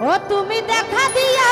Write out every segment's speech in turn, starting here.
ও তুমি দেখা দিয়া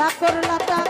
যা করলা